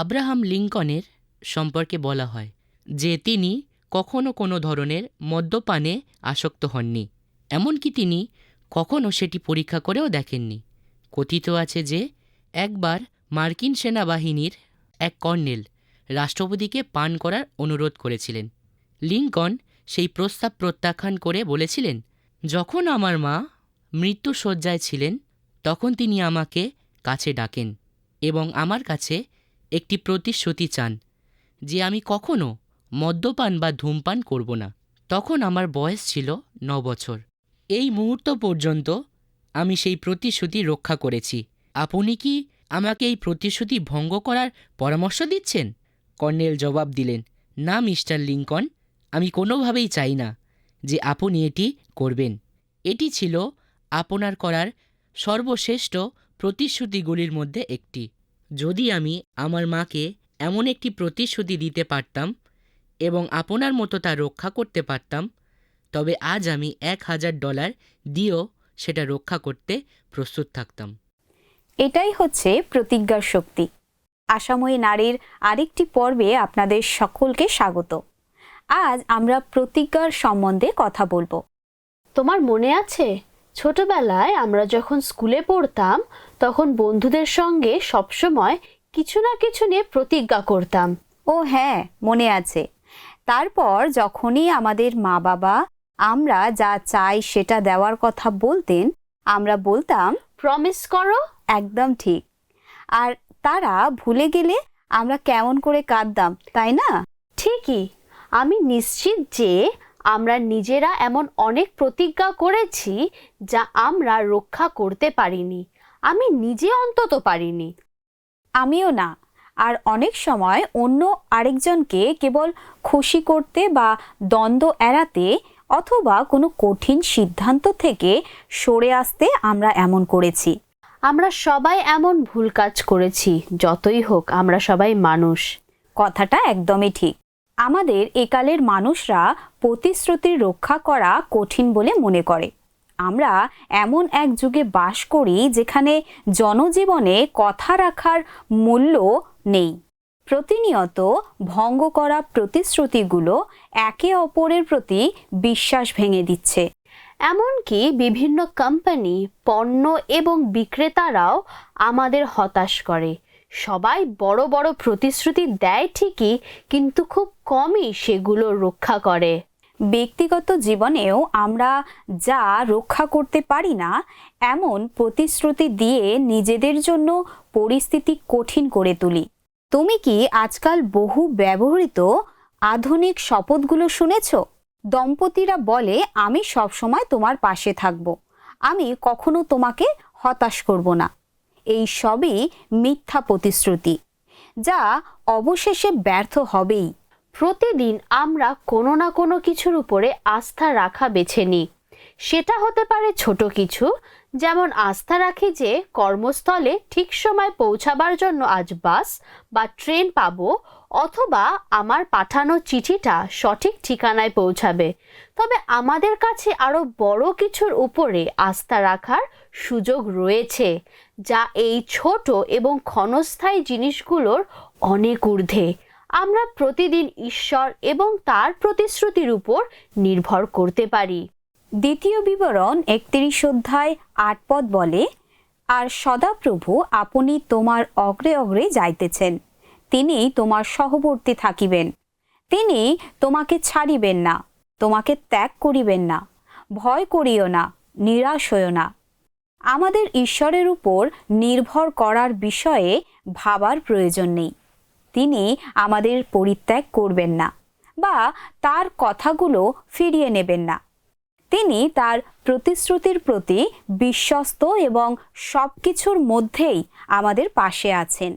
Abraham লিঙ্কনের সম্পর্কে বলা হয়, যে তিনি কখনও কোনো ধরনের মদ্যপানে আসক্ত হননি, এমনকি তিনি কখনও সেটি পরীক্ষা করেও দেখেননি। কথিত আছে যে, একবার মার্কিন সেনাবাহিনীর এক কর্নেল রাষ্ট্রপতিকে পান করার অনুরোধ করেছিলেন। লিঙ্কন সেই প্রস্তাব প্রত্যাখ্যান করে বলেছিলেন, যখন আমার মা মৃত্যুশয্যায় ছিলেন, তখন তিনি আমাকে কাছে ডাকেন এবং আমার কাছে একটি প্রতিশ্রুতি চান, যে আমি কখনো মদ্যপান বা ধূমপান করব না। তখন আমার বয়স ছিল ন বছর। এই মুহূর্ত পর্যন্ত আমি সেই প্রতিশ্রুতি রক্ষা করেছি। আপনি কি আমাকে এই প্রতিশ্রুতি ভঙ্গ করার পরামর্শ দিচ্ছেন? কর্নেল জবাব দিলেন, না, মিস্টার লিঙ্কন আমি কোনোভাবেই চাই না যে আপনি এটি করবেন। এটি ছিল আপনার করার সর্বশ্রেষ্ঠ প্রতিশ্রুতিগুলির মধ্যে একটি। যদি আমি আমার মাকে এমন একটি প্রতিশ্রুতি দিতে পারতাম এবং আপনার মতো তা রক্ষা করতে পারতাম তবে আজ আমি এক হাজার ডলার দিয়েও সেটা রক্ষা করতে প্রস্তুত থাকতাম। এটাই হচ্ছে প্রতিজ্ঞার শক্তি। আশাময়ী নারীর আরেকটি পর্বে আপনাদের সকলকে স্বাগত। আজ আমরা প্রতিজ্ঞার সম্বন্ধে কথা বলব। তোমার মনে আছে? ছোটবেলায় আমরা যখন স্কুলে পড়তাম তখন বন্ধুদের সঙ্গে সবসময় কিছু না কিছু নিয়ে প্রতিজ্ঞা করতাম। ও হ্যাঁ মনে আছে। তারপর যখনই আমাদের মা বাবা আমরা যা চাই সেটা দেওয়ার কথা বলতেন আমরা বলতাম প্রমিস করো? একদম ঠিক। আর তারা ভুলে গেলে আমরা কেমন করে কাঁদতাম তাই না? ঠিকই। আমি নিশ্চিত যে আমরা নিজেরা এমন অনেক প্রতিজ্ঞা করেছি যা আমরা রক্ষা করতে পারিনি। আমি নিজে অন্তত পারিনি। আমিও না। আর অনেক সময় অন্য আরেকজনকে কেবল খুশি করতে বা দ্বন্দ্ব এড়াতে অথবা কোনো কঠিন সিদ্ধান্ত থেকে সরে আসতে আমরা এমন করেছি। আমরা সবাই এমন ভুল কাজ করেছি, যতই হোক আমরা সবাই মানুষ। কথাটা একদমই ঠিক। আমাদের একালের মানুষরা প্রতিশ্রুতি রক্ষা করা কঠিন বলে মনে করে। আমরা এমন এক যুগে বাস করি যেখানে জনজীবনে কথা রাখার মূল্য নেই। প্রতিনিয়ত ভঙ্গ করা প্রতিশ্রুতিগুলো একে অপরের প্রতি বিশ্বাস ভেঙে দিচ্ছে। এমনকি বিভিন্ন কোম্পানি পণ্য এবং বিক্রেতারাও আমাদের হতাশ করে। সবাই বড় বড় প্রতিশ্রুতি দেয় ঠিকই, কিন্তু খুব কমই সেগুলো রক্ষা করে। ব্যক্তিগত জীবনেও আমরা যা রক্ষা করতে পারি না, এমন প্রতিশ্রুতি দিয়ে নিজেদের জন্য পরিস্থিতি কঠিন করে তুলি। তুমি কি আজকাল বহু ব্যবহৃত আধুনিক শপথগুলো শুনেছ? দম্পতিরা বলে, আমি সবসময় তোমার পাশে থাকব। আমি কখনো তোমাকে হতাশ করব না। এই সবই মিথ্যা প্রতিশ্রুতি, যা অবশেষে ব্যর্থ হবেই। প্রতিদিন আমরা কোনো না কোনো কিছুর উপরে আস্থা রাখা বেছে নিই। সেটা হতে পারে ছোট কিছু, যেমন আস্থা রাখি যে কর্মস্থলে ঠিক সময় পৌঁছাবার জন্য আজ বাস বা ট্রেন পাবো অথবা আমার পাঠানো চিঠিটা সঠিক ঠিকানায় পৌঁছাবে। তবে আমাদের কাছে আরও বড় কিছুর উপরে আস্থা রাখার সুযোগ রয়েছে, যা এই ছোট এবং ক্ষণস্থায়ী জিনিসগুলোর অনেক ঊর্ধ্বে। আমরা প্রতিদিন ঈশ্বর এবং তার প্রতিশ্রুতির উপর নির্ভর করতে পারি। দ্বিতীয় বিবরণ একত্রিশ অধ্যায় আট পদ বলে, আর সদাপ্রভু আপনি তোমার অগ্রে অগ্রে যাইতেছেন। তিনি তোমার সহবর্তী থাকিবেন। তিনি তোমাকে ছাড়িবেন না, তোমাকে ত্যাগ করিবেন না, ভয় করিও না, নিরাশ হইও না। আমাদের ঈশ্বরের উপর নির্ভর করার বিষয়ে ভাবার প্রয়োজন নেই। তিনি আমাদের পরিত্যাগ করবেন না বা তার কথাগুলো ফিরিয়ে নেবেন না। তিনি তার প্রতিশ্রুতির প্রতি বিশ্বস্ত এবং সব কিছুর মধ্যেই আমাদের পাশে আছেন।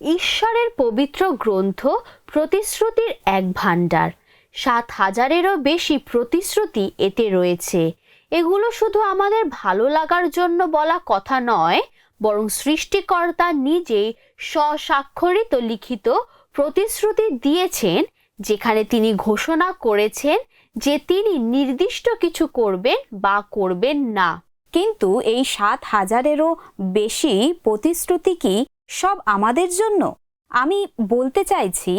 ঈশ্বরের পবিত্র গ্রন্থ প্রতিশ্রুতির এক ভাণ্ডার। সাত হাজারেরও বেশি প্রতিশ্রুতি এতে রয়েছে। এগুলো শুধু আমাদের ভালো লাগার জন্য বলা কথা নয় বরং সৃষ্টিকর্তা নিজে স্বস্বাক্ষরিত লিখিত প্রতিশ্রুতি দিয়েছেন, যেখানে তিনি ঘোষণা করেছেন যে তিনি নির্দিষ্ট কিছু করবেন বা করবেন না। কিন্তু এই সাত হাজারেরও বেশি প্রতিশ্রুতি কি সব আমাদের জন্য? আমি বলতে চাইছি,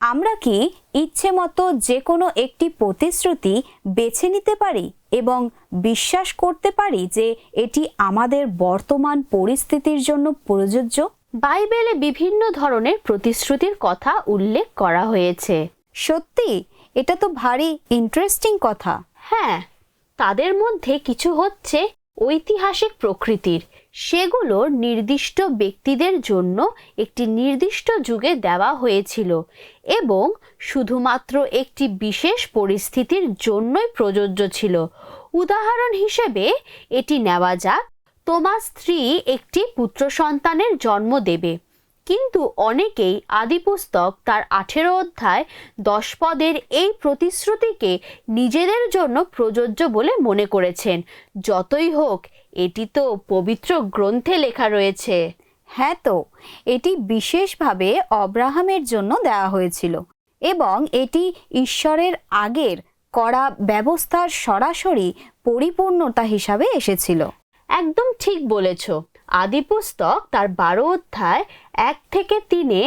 আমরা কি ইচ্ছে মতো যে কোনো একটি প্রতিশ্রুতি বেছে নিতে পারি? এবং বিশ্বাস করতে পারি যে এটি আমাদের বর্তমান পরিস্থিতির জন্য প্রযোজ্য। বাইবেলে বিভিন্ন ধরনের প্রতিশ্রুতির কথা উল্লেখ করা হয়েছে। সত্যি? এটা তো ভারী ইন্টারেস্টিং কথা। হ্যাঁ তাদের মধ্যে কিছু হচ্ছে ঐতিহাসিক প্রকৃতির। সেগুলো নির্দিষ্ট ব্যক্তিদের জন্য একটি নির্দিষ্ট যুগে দেওয়া হয়েছিল এবং শুধুমাত্র একটি বিশেষ পরিস্থিতির জন্যই প্রযোজ্য ছিল। উদাহরণ হিসেবে এটি নেওয়া যাক, তোমার স্ত্রী একটি পুত্র সন্তানের জন্ম দেবে। কিন্তু অনেকেই আদিপুস্তক তার আঠেরো অধ্যায় দশ পদের এই প্রতিশ্রুতিকে নিজেদের জন্য প্রযোজ্য বলে মনে করেছেন। যতই হোক এটি তো পবিত্র গ্রন্থে লেখা রয়েছে। হ্যাঁ তো, এটি বিশেষভাবে অব্রাহামের জন্য দেওয়া হয়েছিল এবং এটি ঈশ্বরের আগের করা ব্যবস্থার সরাসরি পরিপূর্ণতা হিসাবে এসেছিল। একদম ঠিক বলেছ। আদিপুস্তক তার বারো অধ্যায় এক থেকে তিনে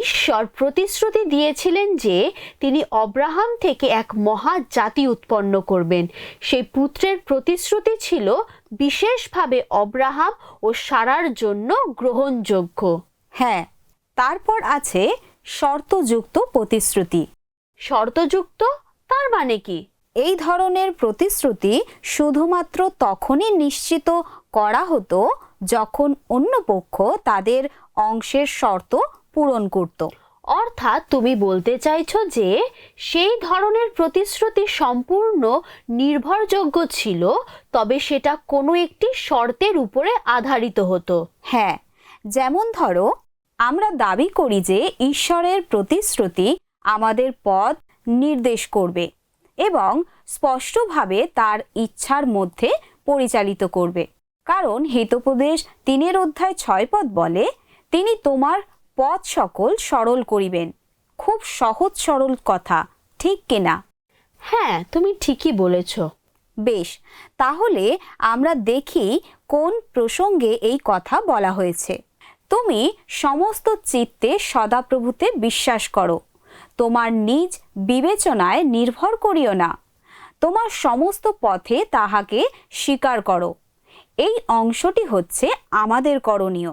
ঈশ্বর প্রতিশ্রুতি দিয়েছিলেন যে তিনি অব্রাহাম থেকে এক মহা জাতি উৎপন্ন করবেন। সেই পুত্রের প্রতিশ্রুতি ছিল বিশেষভাবে অব্রাহাম ও সারার জন্য গ্রহণযোগ্য। হ্যাঁ তারপর আছে শর্তযুক্ত প্রতিশ্রুতি। শর্তযুক্ত? তার মানে কি? এই ধরনের প্রতিশ্রুতি শুধুমাত্র তখনই নিশ্চিত করা হতো যখন অন্য পক্ষ তাদের অংশের শর্ত পূরণ করত। অর্থাৎ তুমি বলতে চাইছো যে, সেই ধরনের প্রতিশ্রুতি সম্পূর্ণ নির্ভরযোগ্য ছিল, তবে সেটা কোনো একটি শর্তের উপরে আধারিত হতো। হ্যাঁ যেমন ধরো, আমরা দাবি করি যে ঈশ্বরের প্রতিশ্রুতি আমাদের পথ নির্দেশ করবে। এবং স্পষ্টভাবে তার ইচ্ছার মধ্যে পরিচালিত করবে। কারণ হিতোপদেশ তিনের অধ্যায় ছয় পদ বলে তিনি তোমার পথ সকল সরল করিবেন। খুব সহজ সরল কথা ঠিক কিনা হ্যাঁ তুমি ঠিকই বলেছ। বেশ তাহলে আমরা দেখি কোন প্রসঙ্গে এই কথা বলা হয়েছে। তুমি সমস্ত চিত্তে সদাপ্রভুতে বিশ্বাস করো। তোমার নিজ বিবেচনায় নির্ভর করিও না। তোমার সমস্ত পথে তাহাকে স্বীকার করো। এই অংশটি হচ্ছে আমাদের করণীয়।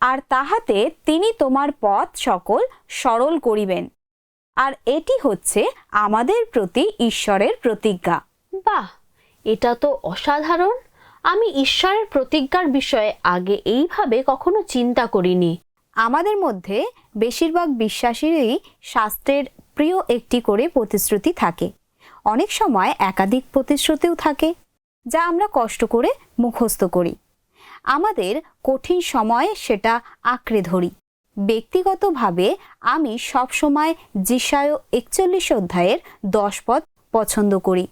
আর তাহাতে তিনি তোমার পথ সকল সরল করিবেন। আর এটি হচ্ছে আমাদের প্রতি ঈশ্বরের প্রতিজ্ঞা। বাহ, এটা তো অসাধারণ। আমি ঈশ্বরের প্রতিজ্ঞার বিষয়ে আগে এইভাবে কখনো চিন্তা করিনি। আমাদের মধ্যে বেশিরভাগ বিশ্বাসীরই শাস্ত্রের প্রিয় একটি করে প্রতিশ্রুতি থাকে। অনেক সময় একাধিক প্রতিশ্রুতিও থাকে, যা আমরা কষ্ট করে মুখস্থ করি। আমাদের কঠিন সময়ে সেটা আঁকড়ে ধরি। ব্যক্তিগতভাবে আমি সবসময় জিসায় একচল্লিশ অধ্যায়ের দশ পদ পছন্দ করি,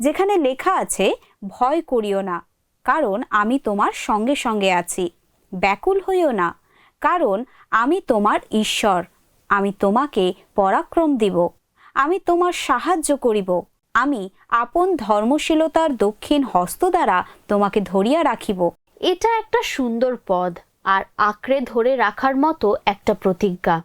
যেখানে লেখা আছে, ভয় করিও না, কারণ আমি তোমার সঙ্গে সঙ্গে আছি, ব্যাকুল হইও না। কারণ আমি তোমার ঈশ্বর। আমি তোমাকে পরাক্রম দিব। আমি তোমার সাহায্য করিব। আমি আপন ধর্মশীলতার দক্ষিণ হস্ত দ্বারা তোমাকে ধরিয়া রাখিব। এটা একটা সুন্দর পদ আর আঁকড়ে ধরে রাখার মতো একটা প্রতিজ্ঞা।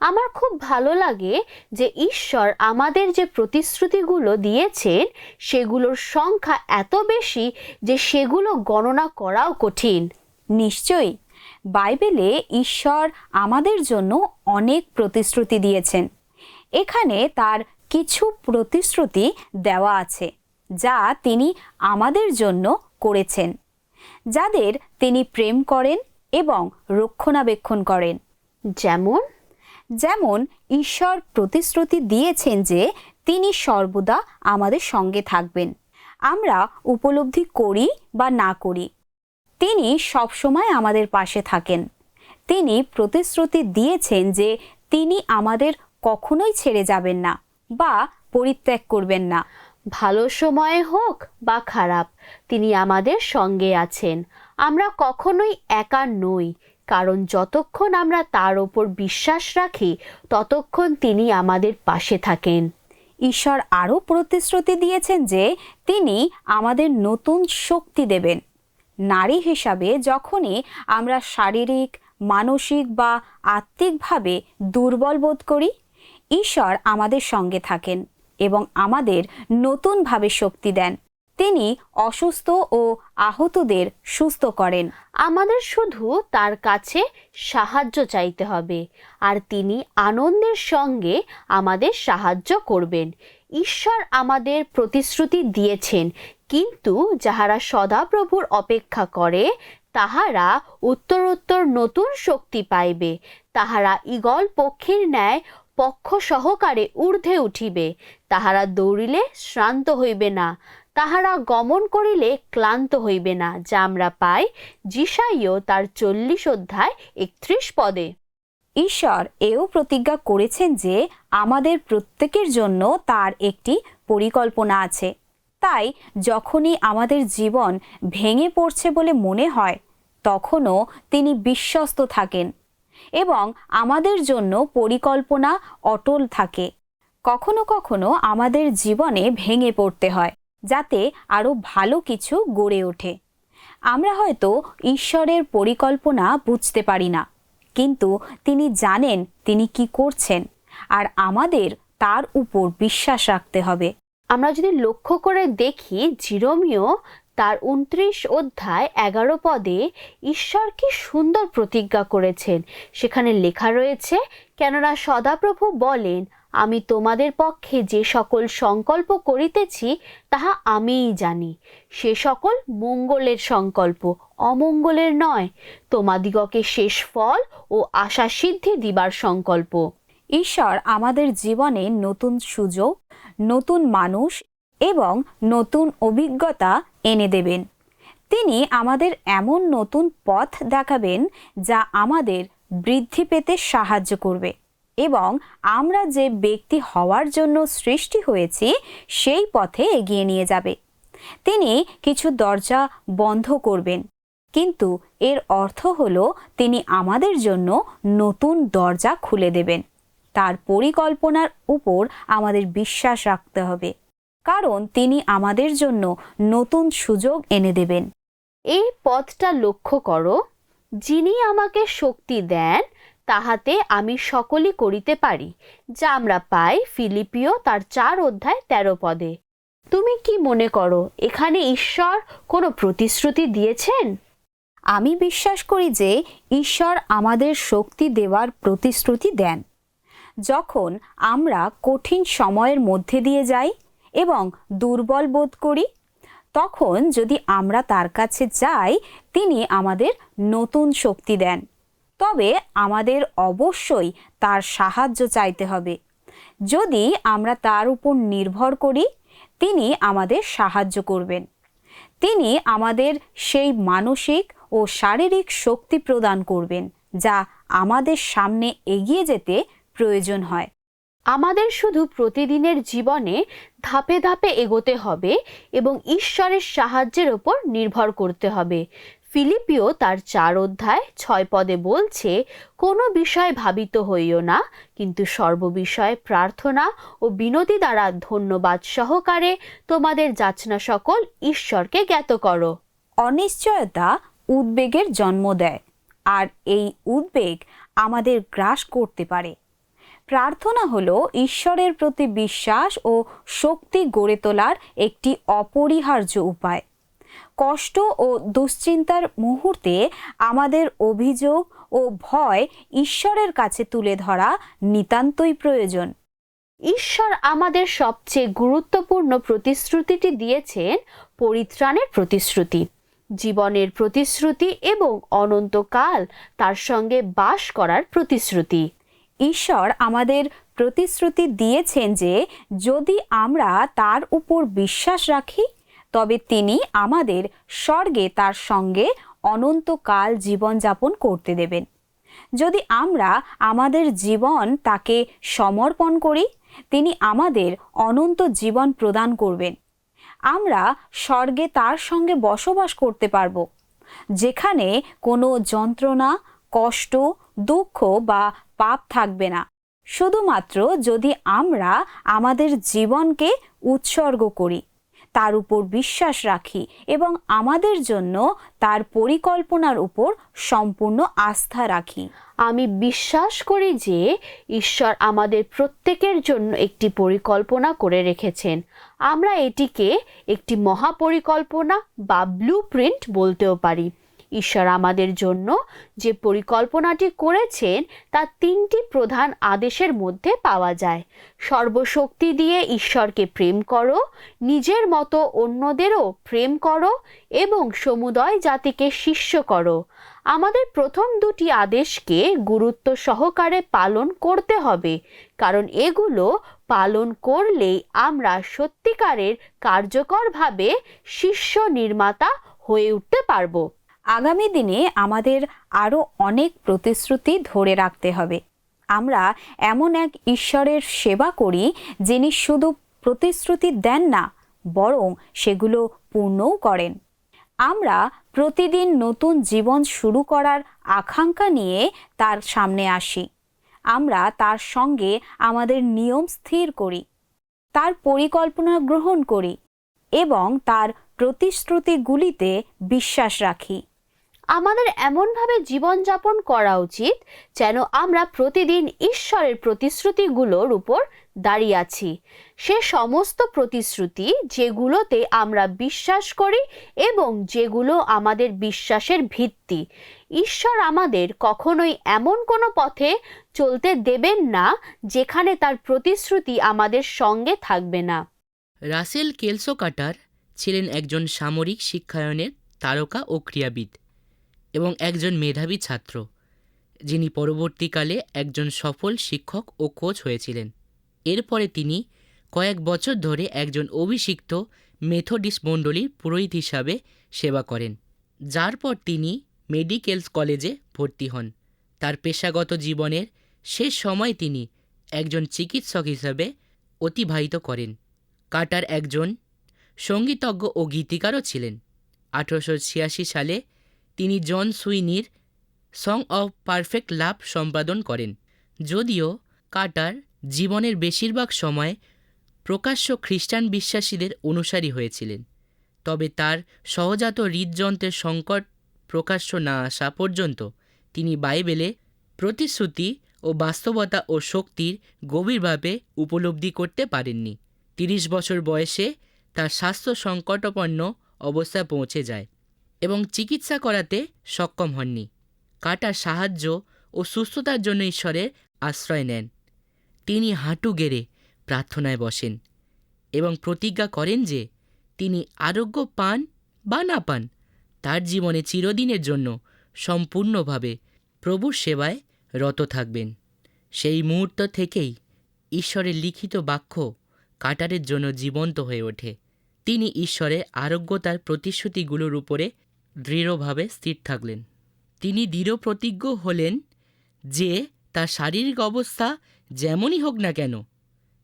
আমার খুব ভালো লাগে যে ঈশ্বর আমাদের যে প্রতিশ্রুতিগুলো দিয়েছেন, সেগুলোর সংখ্যা এত বেশি যে সেগুলো গণনা করাও কঠিন। নিশ্চয়ই। বাইবেলে ঈশ্বর আমাদের জন্য অনেক প্রতিশ্রুতি দিয়েছেন। এখানে তার কিছু প্রতিশ্রুতি দেওয়া আছে যা তিনি আমাদের জন্য করেছেন যাদের তিনি প্রেম করেন এবং রক্ষণাবেক্ষণ করেন। যেমন? যেমন ঈশ্বর প্রতিশ্রুতি দিয়েছেন যে তিনি সর্বদা আমাদের সঙ্গে থাকবেন। আমরা উপলব্ধি করি বা না করি তিনি সবসময় আমাদের পাশে থাকেন। তিনি প্রতিশ্রুতি দিয়েছেন যে তিনি আমাদের কখনোই ছেড়ে যাবেন না বা পরিত্যাগ করবেন না। ভালো সময়ে হোক বা খারাপ তিনি আমাদের সঙ্গে আছেন। আমরা কখনোই একা নই কারণ যতক্ষণ আমরা তার ওপর বিশ্বাস রাখি ততক্ষণ তিনি আমাদের পাশে থাকেন। ঈশ্বর আরও প্রতিশ্রুতি দিয়েছেন যে তিনি আমাদের নতুন শক্তি দেবেন। নারী হিসাবে যখনই আমরা শারীরিক, মানসিক বা আত্মিকভাবে দুর্বল বোধ করি, ঈশ্বর আমাদের সঙ্গে থাকেন এবং আমাদের নতুনভাবে শক্তি দেন। তিনি অসুস্থ ও আহতদের সুস্থ করেন। আমাদের শুধু তার কাছে সাহায্য চাইতে হবে আর তিনি আনন্দের সঙ্গে আমাদের সাহায্য করবেন। ঈশ্বর আমাদের প্রতিশ্রুতি দিয়েছেন কিন্তু যাহারা সদাপ্রভুর অপেক্ষা করে, তাহারা উত্তরোত্তর নতুন শক্তি পাইবে। তাহারা ইগল পক্ষীর ন্যায় পক্ষ সহকারে ঊর্ধ্বে উঠিবে। তাহারা দৌড়িলে শ্রান্ত হইবে না। তাহারা গমন করিলে ক্লান্ত হইবে না। যা আমরা পাই জিসাইও তার চল্লিশ অধ্যায় একত্রিশ পদে। ঈশ্বর এও প্রতিজ্ঞা করেছেন যে আমাদের প্রত্যেকের জন্য তার একটি পরিকল্পনা আছে। তাই যখনই আমাদের জীবন ভেঙে পড়ছে বলে মনে হয়, তখনও তিনি বিশ্বস্ত থাকেন এবং আমাদের জন্য পরিকল্পনা অটল থাকে। কখনো কখনো আমাদের জীবনে ভেঙে পড়তে হয়, যাতে আরও ভালো কিছু গড়ে ওঠে। আমরা হয়তো ঈশ্বরের পরিকল্পনা বুঝতে পারি না, কিন্তু তিনি জানেন তিনি কি করছেন, আর আমাদের তার উপর বিশ্বাস রাখতে হবে। আমরা যদি লক্ষ্য করে দেখি, জিরোমিও তার উনত্রিশ অধ্যায় এগারো পদে ঈশ্বর কি সুন্দর প্রতিজ্ঞা করেছেন। সেখানে লেখা রয়েছে, কেননা সদাপ্রভু বলেন, আমি তোমাদের পক্ষে যে সকল সংকল্প করিতেছি, তাহা আমিই জানি। সে সকল মঙ্গলের সংকল্প, অমঙ্গলের নয়। তোমাদিগকে শেষ ফল ও আশা সিদ্ধি দিবার সংকল্প। ঈশ্বর আমাদের জীবনে নতুন সুযোগ নতুন মানুষ এবং নতুন অভিজ্ঞতা এনে দেবেন। তিনি আমাদের এমন নতুন পথ দেখাবেন যা আমাদের বৃদ্ধি পেতে সাহায্য করবে এবং আমরা যে ব্যক্তি হওয়ার জন্য সৃষ্টি হয়েছি, সেই পথে এগিয়ে নিয়ে যাবে। তিনি কিছু দরজা বন্ধ করবেন, কিন্তু এর অর্থ হলো তিনি আমাদের জন্য নতুন দরজা খুলে দেবেন। তার পরিকল্পনার উপর আমাদের বিশ্বাস রাখতে হবে। কারণ তিনি আমাদের জন্য নতুন সুযোগ এনে দেবেন। এই পথটা লক্ষ্য করো, যিনি আমাকে শক্তি দেন, তাহাতে আমি সকলই করিতে পারি, যা আমরা পাই ফিলিপিও তার চার অধ্যায় তেরো পদে। তুমি কি মনে করো, এখানে ঈশ্বর কোনো প্রতিশ্রুতি দিয়েছেন? আমি বিশ্বাস করি যে ঈশ্বর আমাদের শক্তি দেওয়ার প্রতিশ্রুতি দেন। যখন আমরা কঠিন সময়ের মধ্যে দিয়ে যাই এবং দুর্বল বোধ করি, তখন যদি আমরা তার কাছে যাই, তিনি আমাদের নতুন শক্তি দেন। তবে আমাদের অবশ্যই তার সাহায্য চাইতে হবে। যদি আমরা তার উপর নির্ভর করি, তিনি আমাদের সাহায্য করবেন। তিনি আমাদের সেই মানসিক ও শারীরিক শক্তি প্রদান করবেন, যা আমাদের সামনে এগিয়ে যেতে প্রয়োজন হয়। আমাদের শুধু প্রতিদিনের জীবনে ধাপে ধাপে এগোতে হবে এবং ঈশ্বরের সাহায্যের ওপর নির্ভর করতে হবে। ফিলিপিও তার চার অধ্যায় ছয় পদে বলছে, কোনো বিষয় ভাবিত হইও না, কিন্তু সর্ববিষয়ে প্রার্থনা ও বিনতি দ্বারা ধন্যবাদ সহকারে তোমাদের যাচনা সকল ঈশ্বরকে জ্ঞাত করো। অনিশ্চয়তা উদ্বেগের জন্ম দেয়, আর এই উদ্বেগ আমাদের গ্রাস করতে পারে। প্রার্থনা হলো ঈশ্বরের প্রতি বিশ্বাস ও শক্তি গড়ে তোলার একটি অপরিহার্য উপায়। কষ্ট ও দুশ্চিন্তার মুহূর্তে আমাদের অভিযোগ ও ভয় ঈশ্বরের কাছে তুলে ধরা নিতান্তই প্রয়োজন। ঈশ্বর আমাদের সবচেয়ে গুরুত্বপূর্ণ প্রতিশ্রুতিটি দিয়েছেন পরিত্রাণের প্রতিশ্রুতি। জীবনের প্রতিশ্রুতি এবং অনন্তকাল তার সঙ্গে বাস করার প্রতিশ্রুতি। ঈশ্বর আমাদের প্রতিশ্রুতি দিয়েছেন যে যদি আমরা তার উপর বিশ্বাস রাখি, তবে তিনি আমাদের স্বর্গে তার সঙ্গে অনন্তকাল জীবনযাপন করতে দেবেন। যদি আমরা আমাদের জীবন তাকে সমর্পণ করি, তিনি আমাদের অনন্ত জীবন প্রদান করবেন। আমরা স্বর্গে তার সঙ্গে বসবাস করতে পারব, যেখানে কোনো যন্ত্রণা, কষ্ট দুঃখ বা পাপ থাকবে না। শুধুমাত্র যদি আমরা আমাদের জীবনকে উৎসর্গ করি, তার উপর বিশ্বাস রাখি এবং আমাদের জন্য তার পরিকল্পনার উপর সম্পূর্ণ আস্থা রাখি। আমি বিশ্বাস করি যে ঈশ্বর আমাদের প্রত্যেকের জন্য একটি পরিকল্পনা করে রেখেছেন। আমরা এটিকে একটি মহাপরিকল্পনা বা ব্লু প্রিন্ট বলতেও পারি। ঈশ্বর আমাদের জন্য যে পরিকল্পনাটি করেছেন, তা তিনটি প্রধান আদেশের মধ্যে পাওয়া যায়। সর্বশক্তি দিয়ে ঈশ্বরকে প্রেম করো, নিজের মতো অন্যদেরও প্রেম করো এবং সমুদয় জাতিকে শিষ্য করো। আমাদের প্রথম দুটি আদেশকে গুরুত্ব সহকারে পালন করতে হবে, কারণ এগুলো পালন করলেই আমরা সত্যিকারের কার্যকরভাবে শিষ্য নির্মাতা হয়ে উঠতে পারব। আগামী দিনে আমাদের আরও অনেক প্রতিশ্রুতি ধরে রাখতে হবে। আমরা এমন এক ঈশ্বরের সেবা করি, যিনি শুধু প্রতিশ্রুতি দেন না, বরং সেগুলো পূর্ণও করেন। আমরা প্রতিদিন নতুন জীবন শুরু করার আকাঙ্ক্ষা নিয়ে তার সামনে আসি। আমরা তার সঙ্গে আমাদের নিয়ম স্থির করি, তার পরিকল্পনা গ্রহণ করি এবং তার প্রতিশ্রুতিগুলিতে বিশ্বাস রাখি। আমাদের এমনভাবে জীবনযাপন করা উচিত যেন আমরা প্রতিদিন ঈশ্বরের প্রতিশ্রুতিগুলোর উপর দাঁড়িয়ে আছি। সে সমস্ত প্রতিশ্রুতি যেগুলোতে আমরা বিশ্বাস করি এবং যেগুলো আমাদের বিশ্বাসের ভিত্তি। ঈশ্বর আমাদের কখনোই এমন কোনো পথে চলতে দেবেন না যেখানে তার প্রতিশ্রুতি আমাদের সঙ্গে থাকবে না। রাসেল কেলসো কাটার ছিলেন একজন সামরিক শিক্ষায়নের তারকা ও ক্রীড়াবিদ। এবং একজন মেধাবী ছাত্র, যিনি পরবর্তীকালে একজন সফল শিক্ষক ও কোচ হয়েছিলেন। এরপরে তিনি কয়েক বছর ধরে একজন অভিষিক্ত মেথডিস্ট মণ্ডলীর পুরোহিত হিসাবে সেবা করেন, যার পর তিনি মেডিকেলস কলেজে ভর্তি হন। তার পেশাগত জীবনের শেষ সময় তিনি একজন চিকিৎসক হিসাবে অতিবাহিত করেন। কাটার একজন সঙ্গীতজ্ঞ ও গীতিকারও ছিলেন। আঠারোশো ছিয়াশি সালে তিনি জন সুইনির সং অফ পারফেক্ট লাভ সম্পাদন করেন। যদিও কাটার জীবনের বেশিরভাগ সময় প্রকাশ্য খ্রিস্টান বিশ্বাসীদের অনুসারী হয়েছিলেন, তবে তার সহজাত হৃদযন্ত্রের সংকট প্রকাশ্য না আসা পর্যন্ত তিনি বাইবেলে প্রতিশ্রুতি ও বাস্তবতা ও শক্তির গভীরভাবে উপলব্ধি করতে পারেননি। তিরিশ বছর বয়সে তার স্বাস্থ্য সংকটপন্ন অবস্থায় পৌঁছে যায়। এবং চিকিৎসা করাতে সক্ষম হননি। কাটার সাহায্য ও সুস্থতার জন্য ঈশ্বরের আশ্রয় নেন। তিনি হাঁটু গেড়ে প্রার্থনায় বসেন এবং প্রতিজ্ঞা করেন যে তিনি আরোগ্য পান বা না পান, তার জীবনে চিরদিনের জন্য সম্পূর্ণভাবে প্রভুর সেবায় রত থাকবেন। সেই মুহূর্ত থেকেই ঈশ্বরের লিখিত বাক্য কাটারের জন্য জীবন্ত হয়ে ওঠে। তিনি ঈশ্বরের আরোগ্যতার প্রতিশ্রুতিগুলোর উপরে দৃঢ়ভাবে স্থির থাকলেন। তিনি দৃঢ়প্রতিজ্ঞ হলেন যে তার শারীরিক অবস্থা যেমনই হোক না কেন,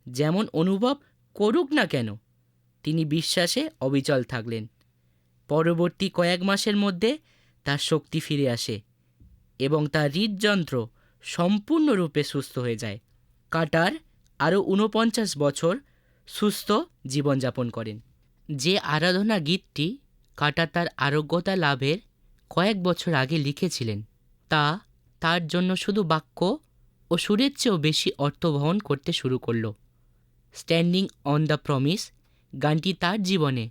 যেমন অনুভব করুক না কেন, তিনি বিশ্বাসে অবিচল থাকলেন। পরবর্তী কয়েক মাসের মধ্যে তার শক্তি ফিরে আসে এবং তার হৃদযন্ত্র সম্পূর্ণরূপে সুস্থ হয়ে যায়। কাটার আরও ঊনপঞ্চাশ বছর সুস্থ জীবনযাপন করেন। যে আরাধনা গীতটি কাটা তার আরোগ্যতা লাভের কয়েক বছর আগে লিখেছিলেন। তা তার জন্য শুধু বাক্য ও সুরের চেয়েও বেশি অর্থ বহন করতে শুরু করল। স্ট্যান্ডিং অন দ্য প্রমিস, গানটি তার জীবনে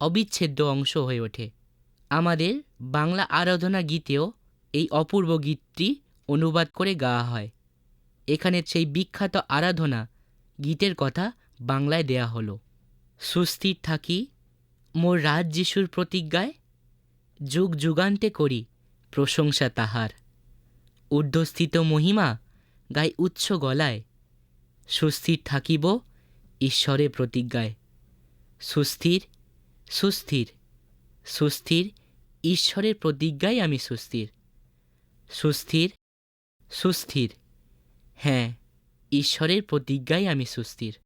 অবিচ্ছেদ্য অংশ হয়ে ওঠে। আমাদের বাংলা আরাধনা গীতেও এই অপূর্ব গীতটি অনুবাদ করে গাওয়া হয়। এখানে সেই বিখ্যাত আরাধনা গীতের কথা বাংলায় দেয়া হলো। সুস্থির থাকি মোর রাজ যিশুর প্রতিজ্ঞায় যুগ যুগান্তে করি, প্রশংসা তাহার। ঊর্ধ্বস্থিত মহিমা গাই উচ্চ গলায়, সুস্থির থাকিব ঈশ্বরের প্রতিজ্ঞায়। সুস্থির সুস্থির সুস্থির ঈশ্বরের প্রতিজ্ঞায় আমি সুস্থির। সুস্থির সুস্থির হ্যাঁ ঈশ্বরের প্রতিজ্ঞায় আমি সুস্থির।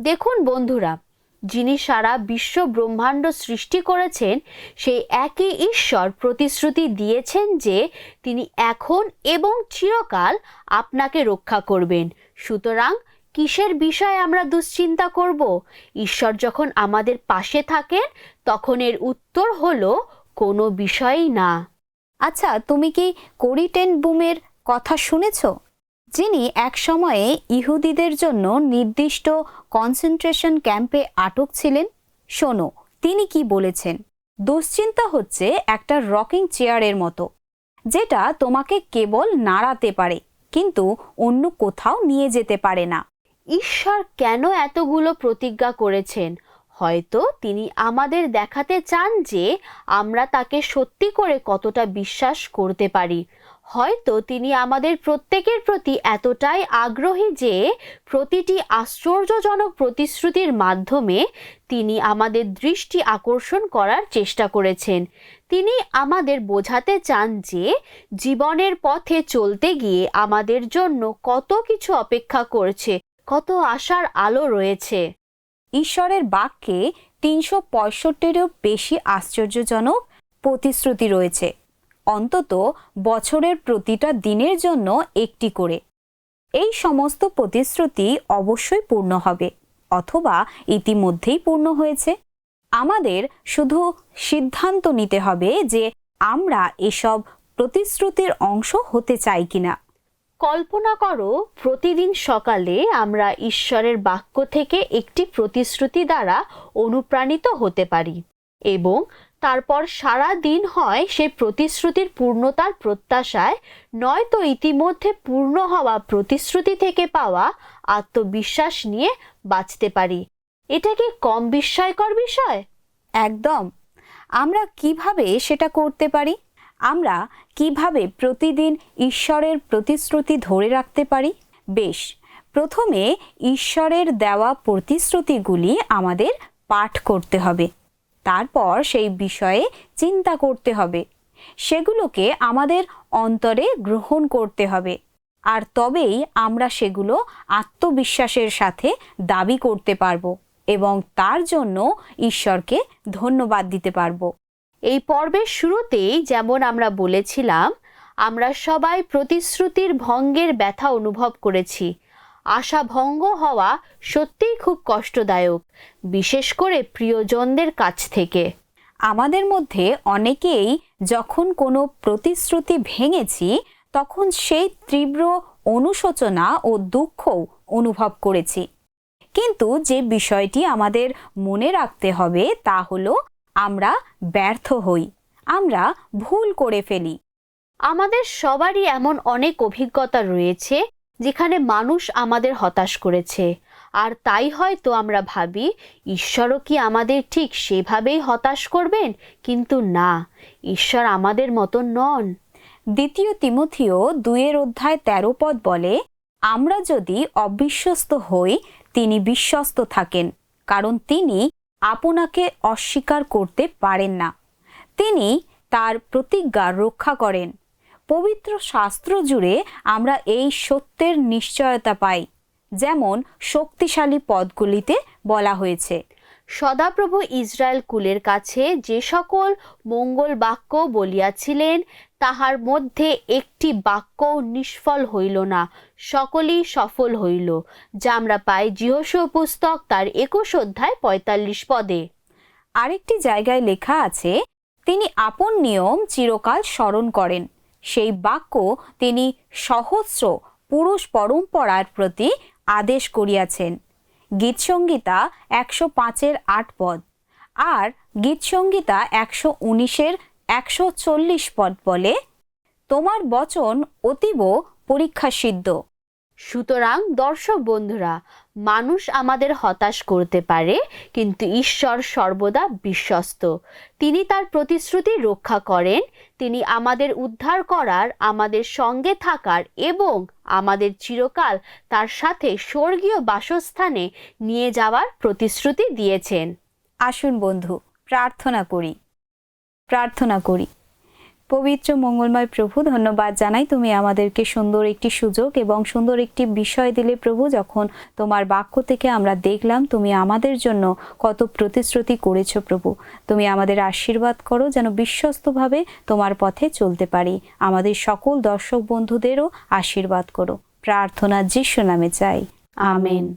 দেখুন বন্ধুরা যিনি সারা বিশ্ব ব্রহ্মাণ্ড সৃষ্টি করেছেন, সেই একই ঈশ্বর প্রতিশ্রুতি দিয়েছেন যে তিনি এখন এবং চিরকাল আপনাকে রক্ষা করবেন। সুতরাং কিসের বিষয়ে আমরা দুশ্চিন্তা করব? ঈশ্বর যখন আমাদের পাশে থাকেন, তখন এর উত্তর হলো কোনো বিষয়ই না। আচ্ছা তুমি কি কোরিটেন বুমের কথা শুনেছ? যিনি এক সময়ে ইহুদিদের জন্য নির্দিষ্ট কনসেন্ট্রেশন ক্যাম্পে আটক ছিলেন। শোনো, তিনি কি বলেছেন? দুশ্চিন্তা হচ্ছে একটা রকিং চেয়ারের মতো, যেটা তোমাকে কেবল নাড়াতে পারে, কিন্তু অন্য কোথাও নিয়ে যেতে পারে না। ঈশ্বর কেন এতগুলো প্রতিজ্ঞা করেছেন? হয়তো তিনি আমাদের দেখাতে চান যে আমরা তাকে সত্যি করে কতটা বিশ্বাস করতে পারি। হয়তো তিনি আমাদের প্রত্যেকের প্রতি এতটাই আগ্রহী যে প্রতিটি আশ্চর্যজনক প্রতিশ্রুতির মাধ্যমে তিনি আমাদের দৃষ্টি আকর্ষণ করার চেষ্টা করেছেন। তিনি আমাদের বোঝাতে চান যে জীবনের পথে চলতে গিয়ে আমাদের জন্য কত কিছু অপেক্ষা করছে, কত আশার আলো রয়েছে। ঈশ্বরের বাক্যে তিনশো পঁয়ষট্টিরও বেশি আশ্চর্যজনক প্রতিশ্রুতি রয়েছে। অন্তত বছরের প্রতিটা দিনের জন্য একটি করে। এই সমস্ত প্রতিশ্রুতি অবশ্যই পূর্ণ হবে, অথবা ইতিমধ্যেই পূর্ণ হয়েছে। আমাদের শুধু সিদ্ধান্ত নিতে হবে যে আমরা এসব প্রতিশ্রুতির অংশ হতে চাই কিনা। কল্পনা করো, প্রতিদিন সকালে আমরা ঈশ্বরের বাক্য থেকে একটি প্রতিশ্রুতি দ্বারা অনুপ্রাণিত হতে পারি। এবং তারপর সারা দিন হয় সেই প্রতিশ্রুতির পূর্ণতার প্রত্যাশায়, নয়তো ইতিমধ্যে পূর্ণ হওয়া প্রতিশ্রুতি থেকে পাওয়া আত্মবিশ্বাস নিয়ে বাঁচতে পারি। এটা কি কম বিস্ময়কর বিষয়? একদম। আমরা কীভাবে সেটা করতে পারি? আমরা কীভাবে প্রতিদিন ঈশ্বরের প্রতিশ্রুতি ধরে রাখতে পারি? বেশ, প্রথমে ঈশ্বরের দেওয়া প্রতিশ্রুতিগুলি আমাদের পাঠ করতে হবে। তারপর সেই বিষয়ে চিন্তা করতে হবে। সেগুলোকে আমাদের অন্তরে গ্রহণ করতে হবে। আর তবেই আমরা সেগুলো আত্মবিশ্বাসের সাথে দাবি করতে পারব এবং তার জন্য ঈশ্বরকে ধন্যবাদ দিতে পারব। এই পর্বের শুরুতেই যেমন আমরা বলেছিলাম, আমরা সবাই প্রতিশ্রুতির ভঙ্গের ব্যথা অনুভব করেছি। আশা ভঙ্গ হওয়া সত্যিই খুব কষ্টদায়ক বিশেষ করে প্রিয়জনদের কাছ থেকে। আমাদের মধ্যে অনেকেই যখন কোনো প্রতিশ্রুতি ভেঙেছি তখন সেই তীব্র অনুশোচনা ও দুঃখ অনুভব করেছি। কিন্তু যে বিষয়টি আমাদের মনে রাখতে হবে তা হলো আমরা ব্যর্থ হই আমরা ভুল করে ফেলি। আমাদের সবারই এমন অনেক অভিজ্ঞতা রয়েছে যেখানে মানুষ আমাদের হতাশ করেছে। আর তাই হয়তো আমরা ভাবি, ঈশ্বরও কি আমাদের ঠিক সেভাবেই হতাশ করবেন? কিন্তু না, ঈশ্বর আমাদের মতো নন। দ্বিতীয় তিমথিও দুয়ের অধ্যায় তেরো পদ বলে, আমরা যদি অবিশ্বস্ত হই, তিনি বিশ্বস্ত থাকেন, কারণ তিনি আপনাকে অস্বীকার করতে পারেন না। তিনি তার প্রতিজ্ঞা রক্ষা করেন। পবিত্র শাস্ত্র জুড়ে আমরা এই সত্যের নিশ্চয়তা পাই, যেমন শক্তিশালী পদগুলিতে বলা হয়েছে। সদাপ্রভু ইসরায়েল কুলের কাছে যে সকল মঙ্গল বাক্য বলিয়াছিলেন, তাহার মধ্যে একটি বাক্য নিষ্ফল হইল না, সকলেই সফল হইল, যা আমরা পাই জিহস পুস্তক তার একুশ অধ্যায় পঁয়তাল্লিশ পদে। আরেকটি জায়গায় লেখা আছে, তিনি আপন নিয়ম চিরকাল স্মরণ করেন। সেই বাক্য তিনি সহস্র পুরুষ পরম্পরার প্রতি আদেশ করিয়াছেন। গীতসংগীতা একশো পাঁচের আট পদ আর গীতসংগীতা একশো উনিশের একশো চল্লিশ পদ বলে, তোমার বচন অতীব পরীক্ষাসিদ্ধ। সুতরাং দর্শক বন্ধুরা মানুষ আমাদের হতাশ করতে পারে, কিন্তু ঈশ্বর সর্বদা বিশ্বস্ত। তিনি তার প্রতিশ্রুতি রক্ষা করেন, তিনি আমাদের উদ্ধার করার, আমাদের সঙ্গে থাকার এবং আমাদের চিরকাল তার সাথে স্বর্গীয় বাসস্থানে নিয়ে যাওয়ার প্রতিশ্রুতি দিয়েছেন। আসুন বন্ধু, প্রার্থনা করি। প্রার্থনা করি। পবিত্র মঙ্গলময় প্রভু, ধন্যবাদ জানাই তুমি আমাদেরকে সুন্দর একটি সুযোগ এবং সুন্দর একটি বিষয় দিলে প্রভু, যখন তোমার বাক্য থেকে আমরা দেখলাম তুমি আমাদের জন্য কত প্রতিশ্রুতি করেছ প্রভু। তুমি আমাদের আশীর্বাদ করো যেন বিশ্বস্তভাবে তোমার পথে চলতে পারি। আমাদের সকল দর্শক বন্ধুদেরও আশীর্বাদ করো। প্রার্থনা যিশু নামে চাই। আমেন।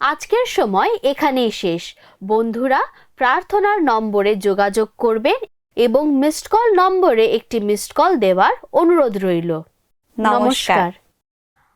আজকের সময় এখানেই শেষ। বন্ধুরা, প্রার্থনার নম্বরে যোগাযোগ করবেন এবং মিসড কল নম্বরে একটি মিসড কল দেওয়ার অনুরোধ রইল। নমস্কার।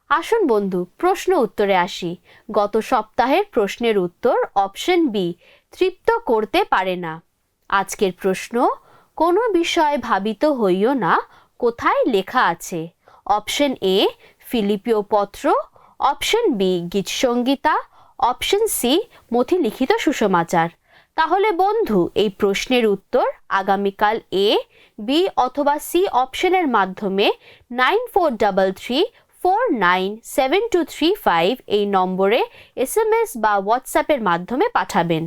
আসুন বন্ধু প্রশ্ন উত্তরে আসি। গত সপ্তাহের প্রশ্নের উত্তর অপশন বি তৃপ্ত করতে পারে না। আজকের প্রশ্ন কোনো বিষয় ভাবিত হইও না কোথায় লেখা আছে? অপশন এ ফিলিপিও পত্র। অপশন বি গীতসঙ্গীতা অপশন সি মথি লিখিত সুষমাচার। তাহলে বন্ধু, এই প্রশ্নের উত্তর আগামীকাল এ, বি অথবা সি অপশনের মাধ্যমে nine four double three four nine seven two three five এই নম্বরে এস এম এস বা হোয়াটসঅ্যাপের মাধ্যমে পাঠাবেন।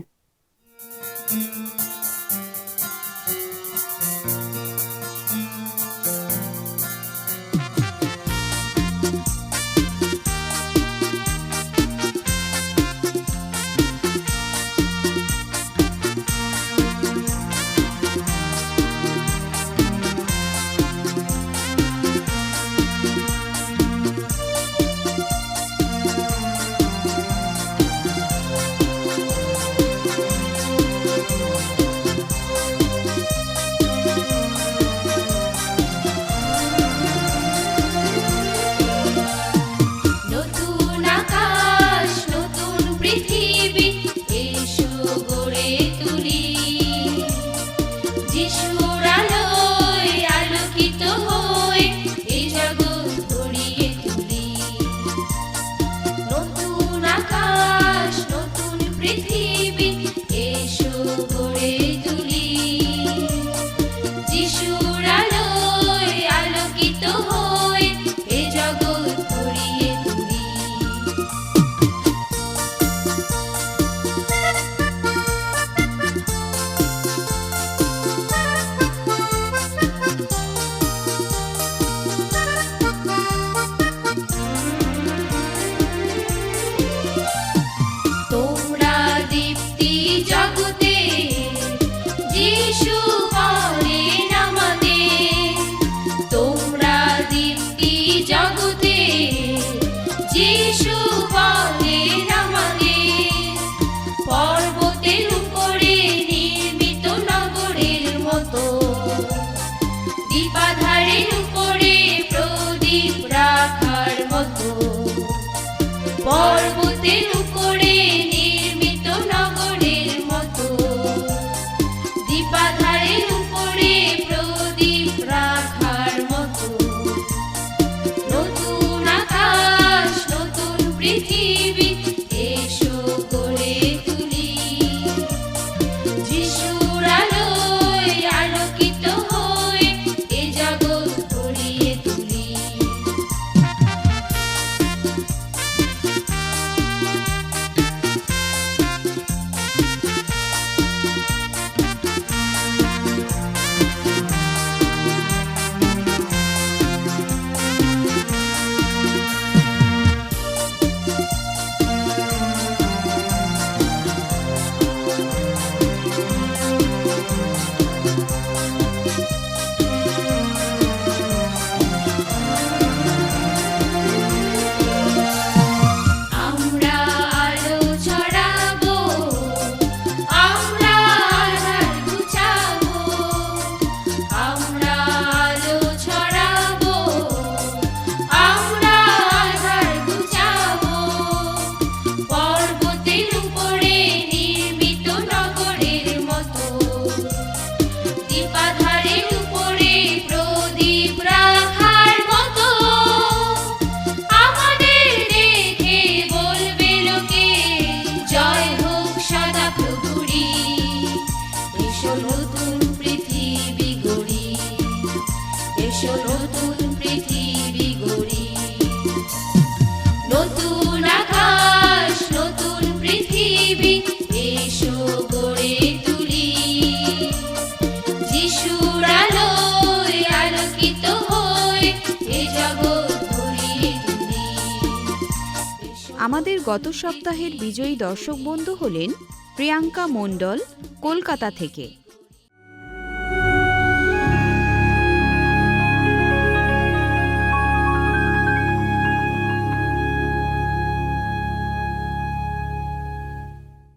আমাদের গত সপ্তাহের বিজয়ী দর্শক বন্ধু হলেন প্রিয়াঙ্কা মণ্ডল কলকাতা থেকে।